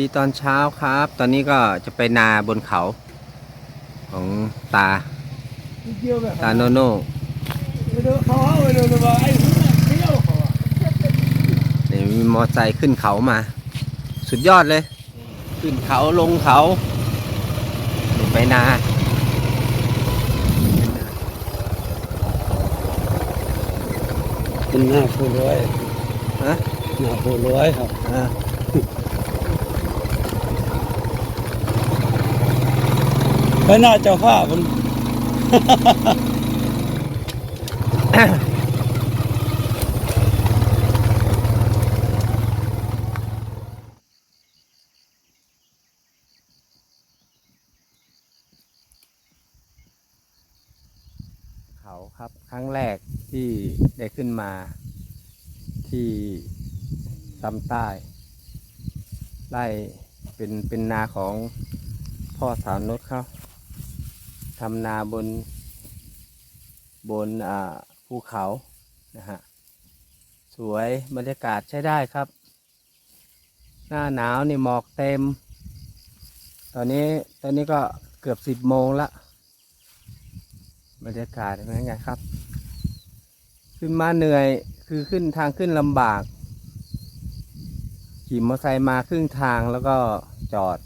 ดีตอนเช้าครับ ตอนนี้ก็จะไปนาบนเขาของตานิดเดียวแบบตาโนโน่ไปดูเขาเอาไปดูดูว่าไอ้หุ่นน่ะเที่ยวเขาอะนี่มีมอไซค์ขึ้นเขามา สุดยอดเลย ขึ้นเขาลงเขานี่ไปนาเป็นหน้าผู้รวยฮะหน้าผู้รวยครับ อ่า ไปหน้าเจ้าฟ้ามันเขาครับ ครั้งแรกที่ได้ขึ้นมาที่ซ้ำใต้ไล่เป็นเป็นนาของพ่อสาวนุชเขา ทำนาบนบนภูเขานะฮะสวยบรรยากาศใช้ได้ครับ หน้าหนาวนี่หมอกเต็ม ตอนนี้ตอนนี้ก็เกือบสิบโมงละบรรยากาศเป็นยังไงครับ ขึ้นมาเหนื่อยคือขึ้นทางขึ้นลำบาก ขี่มอเตอร์ไซค์มาครึ่งทางแล้วก็จอด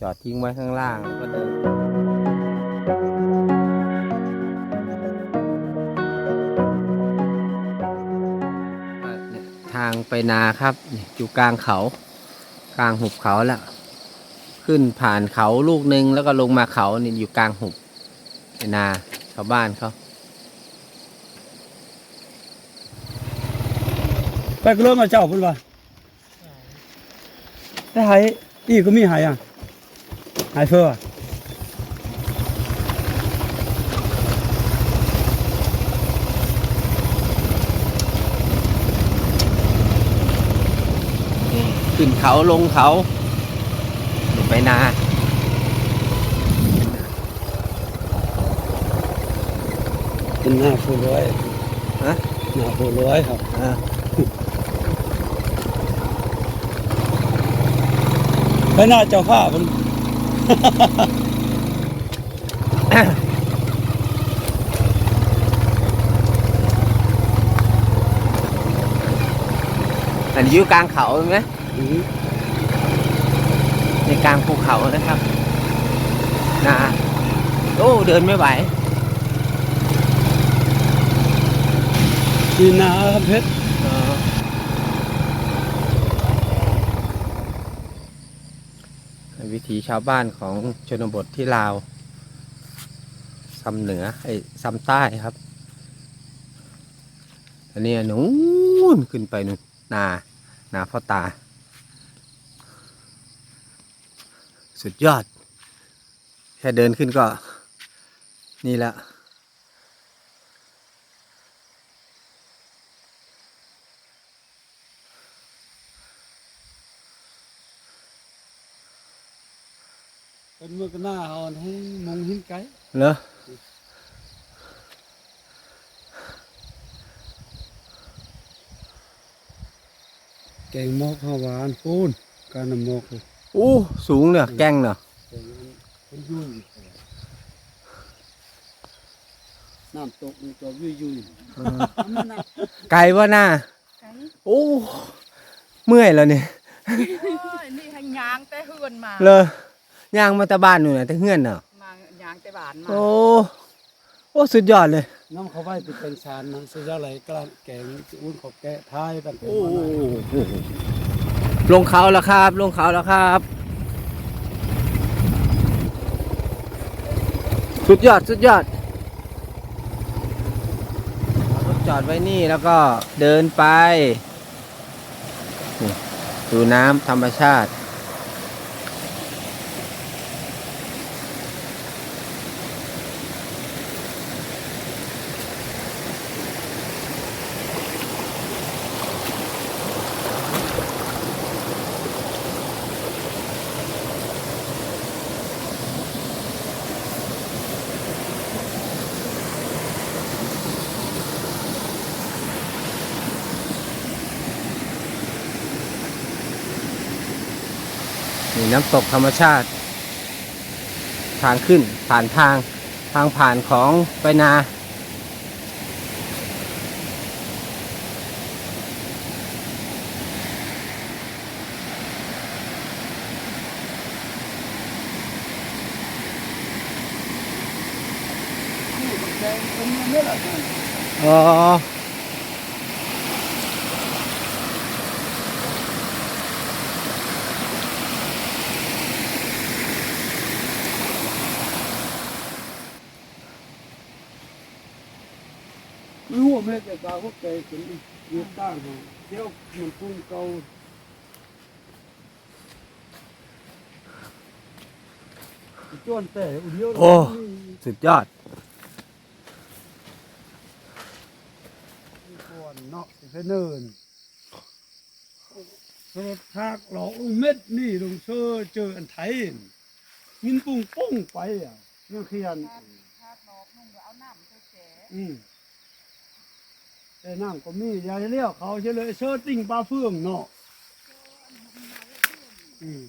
จอดทิ้งไว้ข้างล่างแล้วก็เดินางไปนาครับนี่อยู่กลางเขา กลางหุบเขาแล้วขึ้นผ่านเขาลูกหนึ่งแล้วก็ลงมาเขานี่อยู่กลางหุบไปนาชาวบ้านเขาไปก็เริ่มมาเจ้าพุ่นว่าได้หายอีกก็มีหายอะหายเฟอ ขึ้นเขาลงเขานี่ไปนาเป็นหน้าผู้รวยฮะหน้าผู้รวยครับอ่าไปหน้าเจ้าฟ้ามันอันนี้อยู่กลางเขาเห็นไหม อือในกลางภูเขานะครับนาโอ้เดินไม่ไหวนี่นาครับเพชรเออวิถีชาวบ้านของชนบทที่ลาวซ้ำเหนือไอ้ซ้ำใต้ครับ อันนี้นู้นขึ้นไปนู่นนา นาพ่อตา สุดยอด แค่เดินขึ้นก็ นี่แหละเป็นเมื่อกันหน้าเอาให้มองหินไกลเหรอแกงหมอกข้าวหวานปูนการนำหมอกเลย อู้สูงเนอะแกล้งเนอะแกงเป็นยุ่ยน้ำตกมันก็ยุ่ยยุ่ยนั่นน่ะไกลว่าหน้าไก่โอ้เมื่อยแล้วเนี่ยโอ้ยนี่ให้ยางแต่เฮือนมาเลยย่างมาแตะบ้านหนูน่ะแต่เฮือนเนาะมายางแต่บ้านมาโอ้โอ้สุดยอดเลย น้ำเขาไว้เป็นเป็นชานนะสุดยอดเลยกลางแกงอุ้นขอบแกะท้ายแบบเป็นโอ้มาหน่อย ลงเขาแล้วครับ ลงเขาแล้วครับ สุดยอด สุดยอดรถจอดไว้นี่แล้วก็เดินไป ดูน้ำธรรมชาติ น้ำตกธรรมชาติ ทางขึ้นผ่านทางทางผ่านของไปนาอ๋อ รู้ว่าแม่แต่ตาเขาแกงเป็นเยืดตั้งเขาเดี๋ยวมันปรุงเกาจ้วนแต่อุ่นเดียวโอ้สุดยอดก่อนเนาะไปเนินสดทากหลอกอุ้มเม็ดนี่ลงเชอเจออันไทยมินปุ้งปุ้งไปอะเรื่องเขียนถ้าดอกนุ่งเอาน้ำใส่แฉอืม แต่น้ำก็มียาให้เลี้ยวเขาเฉลยเชิดติ่งปลาเฟืองเนาะอืม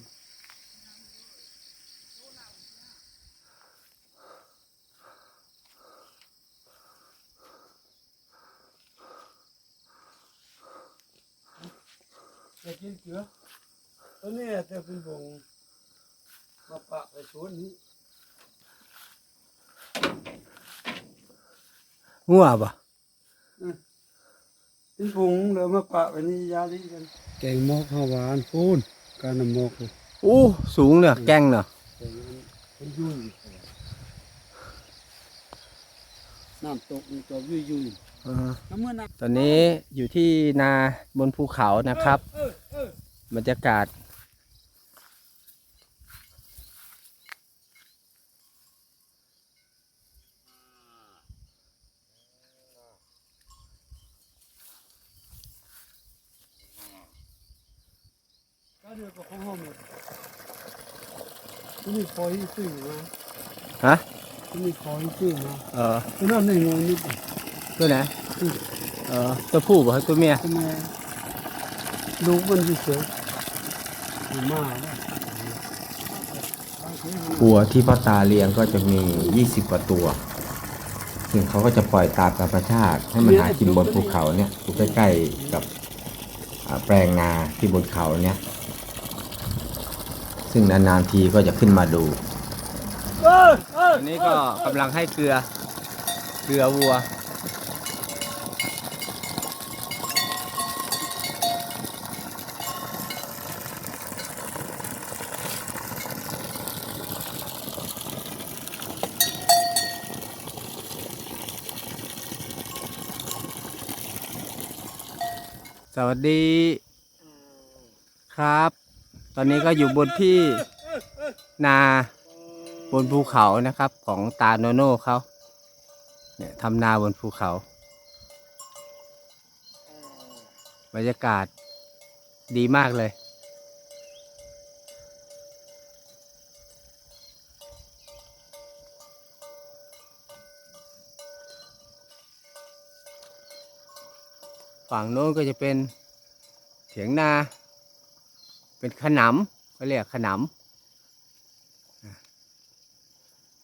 จะกินเกลือตัวนี้จะเป็นบงมาปะไปชวนนี้งัวปะ เป็นผงแล้วมาปะไปนี่ยาลีกันแกงมอกข้าวหวานพูนการนำมอกเลยอู้สูงเนี่ยแกงเนาะแกงมันเป็นยุ่ยน้ำตกมันจอบยุ่ยยุ่ยอ่าน้ำเมื่อน้ตอนนี้อยู่ที่นาบนภูเขาำนะครับเออเออบรรยากาศ เดือดกับของห้องหมดที่นี่คอยซื้อมาฮะที่นี่คอยซื้อมาเออตัวนั้นในงงนิดหนึ่งตัวไหนเออตัวผู้บ่ตัวเมียทำไมลูกมันเฉยๆอยู่มากนะบางทีมันวัวที่พ่อตาเลี้ยงก็จะมี 20 กว่าตัว ซึ่งเขาก็จะปล่อยตามธรรมชาติ ให้มันหากินบนภูเขาเนี่ยอยู่ใกล้ๆกับอ่าแปลงนาที่บนเขาเนี่ย ซึ่งนานๆทีก็จะขึ้นมาดูอันนี้ก็กำลังให้เกลือ เกลือวัว สวัสดีครับ อนนี้ก็อยู่บนที่นาบนภูเขานะครับ ของตาโนโน่เขาเนี่ยทำนาบนภูเขา บรรยากาศดีมากเลย ฝั่งโน้นก็จะเป็นเถียงนา เป็นขนำเขาเรียกขนำอะ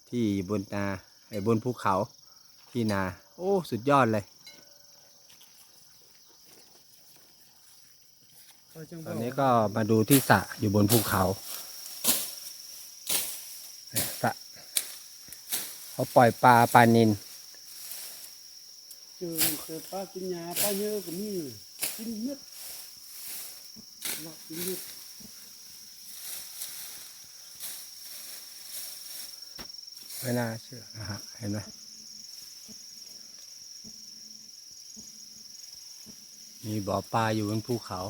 ที่บนนาไอ้บนภูเขาที่นา โอ้ สุดยอดเลยตอนนี้ก็มาดูที่สะอยู่บนภูเขาสะเขาปล่อยปลาปลานินเจอเจอปลากินยาปลาเยอะก็มีกินเม็ดหลับกินเม็ด ไม่น่าเชื่อนะฮะเห็นไหมมีบ่อปลาอยู่บนภูเขา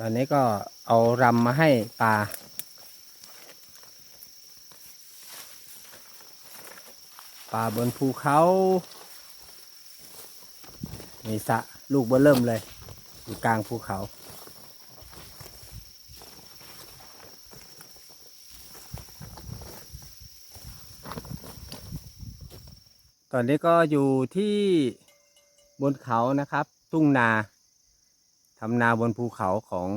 ตอนนี้ก็เอารำมาให้ปลาปลาบนภูเขามีสะลูกเบอเริ่มเลย อยู่กลางภูเขา ตอนนี้ก็อยู่ที่บนเขานะครับ ทุ่งนา ทำนาบนภูเขาของ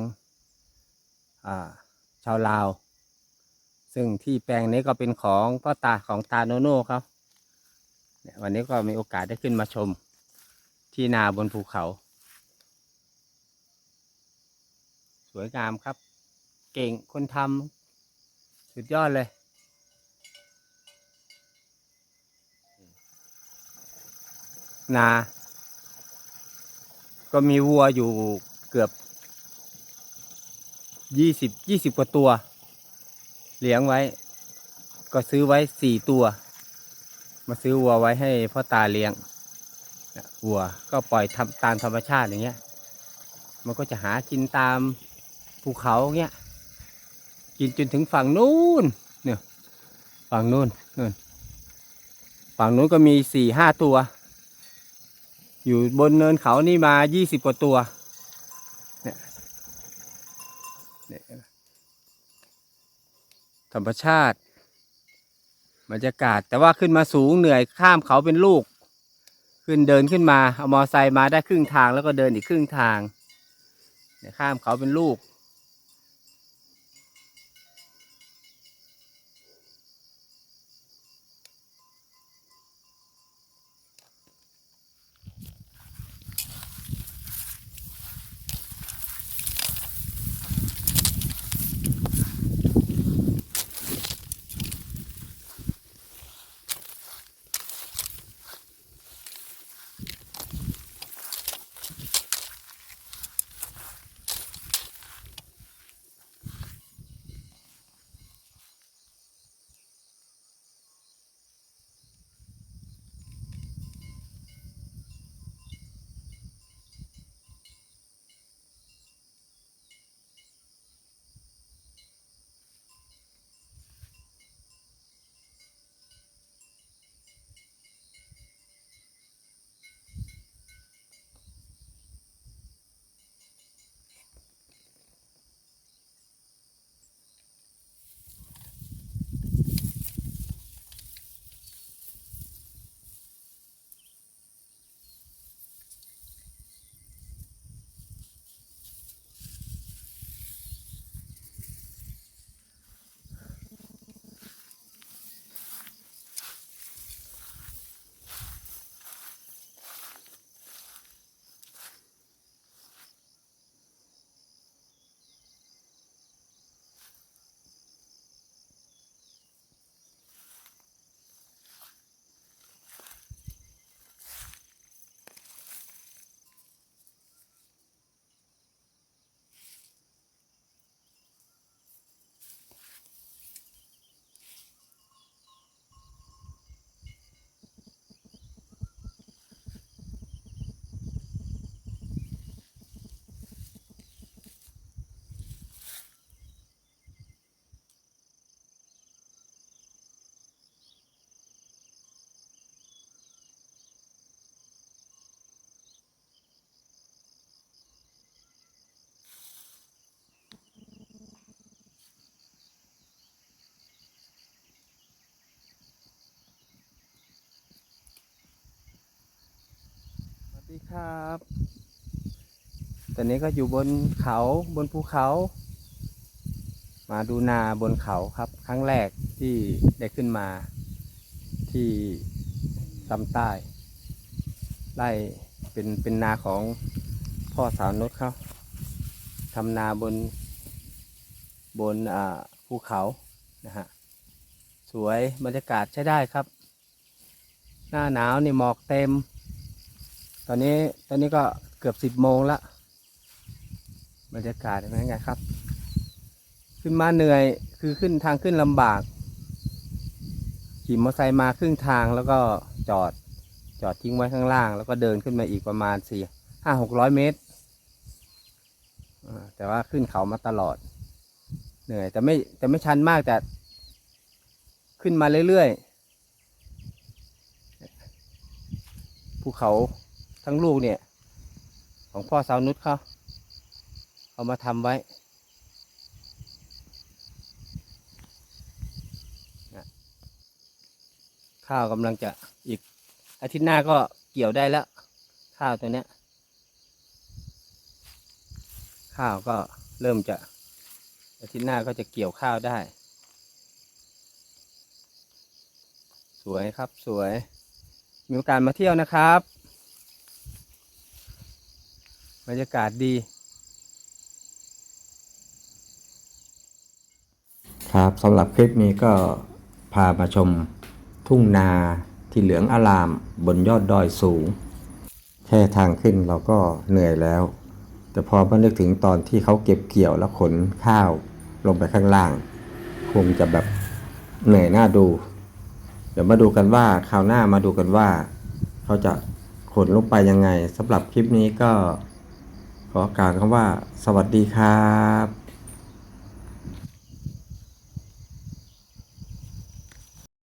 อชาวลาว ซึ่งที่แปลงนี้ก็เป็นของพ่อตาของตาโนโน่ครับเนี่ยวันนี้ก็มีโอกาสได้ขึ้นมาชมที่นาบนภูเขา สวยงามครับ เก่งคนทำสุดยอดเลยนา ก็มีวัวอยู่ เกือบยี่สิบยี่สิบกว่าตัว เลี้ยงไว้ ก็ซื้อไว้สี่ตัว มาซื้อวัวไว้ให้พ่อตาเลี้ยงวัวก็ปล่อยทำตามธรรมชาติอย่างเงี้ย มันก็จะหากินตามภูเขาเงี้ย กินจนถึงฝั่งนู้นเนี่ยฝั่งนู้นนู่นฝั่งนู้นก็มีสี่ห้าตัว อยู่บนเนินเขานี่มายี่สิบกว่าตัว เนี่ยเนี่ย ธรรมชาติบรรยากาศ แต่ว่าขึ้นมาสูงเหนื่อยข้ามเขาเป็นลูก ขึ้นเดินขึ้นมา เอามอไซค์มาได้ครึ่งทางแล้วก็เดินอีกครึ่งทางข้ามเขาเป็นลูก ดีครับ ตอนนี้ก็อยู่บนเขาบนภูเขา มาดูนาบนเขาครับ ครั้งแรกที่ได้ขึ้นมา ที่ซำใต้ไล่เป็นเป็นนาของพ่อสาวนุชเขาทำนาบนบนอ่าภูเขานะฮะสวยบรรยากาศใช้ได้ครับ หน้าหนาวนี่หมอกเต็ม ตอนนี้ตอนนี้ก็เกือบสิบโมงละบรรยากาศเป็นยังไงครับ ขึ้นมาเหนื่อยคือขึ้นทางขึ้นลำบากขี่มอเตอร์ไซค์มาครึ่งทางแล้วก็จอดจอดทิ้งไว้ข้างล่าง แล้วก็เดินขึ้นมาอีกประมาณสี่ห้าหกร้อยเมตรแต่ว่าขึ้นเขามาตลอด เหนื่อยแต่ไม่แต่ไม่ชันมากแต่ขึ้นมาเรื่อยๆภูเขา ทั้งลูกเนี่ย ของพ่อสาวนุชเขาเอามาทำไว้ข้าวกำลังจะอีกอาทิตย์หน้าก็เกี่ยวได้แล้ว ข้าวตัวเนี้ย ข้าวก็เริ่มจะอาทิตย์หน้าก็จะเกี่ยวข้าวได้ สวยครับสวย มีโอกาสมาเที่ยวนะครับ บรรยากาศดี ครับสำหรับคลิปนี้ก็พามาชมทุ่งนาที่เหลืองอลามบนยอดดอยสูง แค่ทางขึ้นเราก็เหนื่อยแล้ว แต่พอมานึกถึงตอนที่เขาเก็บเกี่ยวแล้วขนข้าวลงไปข้างล่าง คงจะแบบเหนื่อยหน้าดู เดี๋ยวมาดูกันว่าคราวหน้ามาดูกันว่า เขาจะขนลงไปยังไงสำหรับคลิปนี้ก็ ขอกล่าวคำว่า สวัสดีครับ